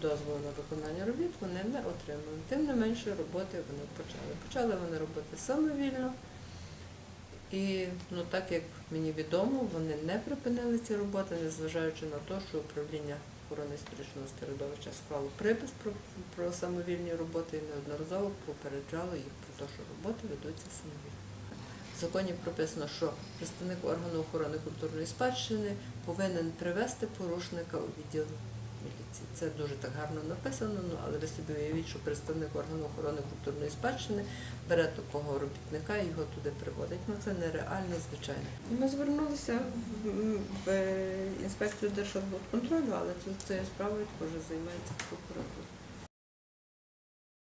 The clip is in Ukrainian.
дозволу на виконання робіт вони не отримали. Тим не менше роботи вони почали. Почали вони робити самовільно. І ну, так як мені відомо, вони не припинили ці роботи, незважаючи на те, що управління охорони історичного середовища склало припис про, про самовільні роботи і неодноразово попереджало їх про те, що роботи ведуться самовільно. В законі прописано, що представник органу охорони культурної спадщини повинен привести порушника у відділ міліції. Це дуже так гарно написано, ну, але ви собі уявіть, що представник органу охорони культурної спадщини бере такого робітника і його туди приводить. Ну це нереально, звичайно. Ми звернулися в, в інспекцію Держарбудконтролю, але цією справою також займається прокуратура.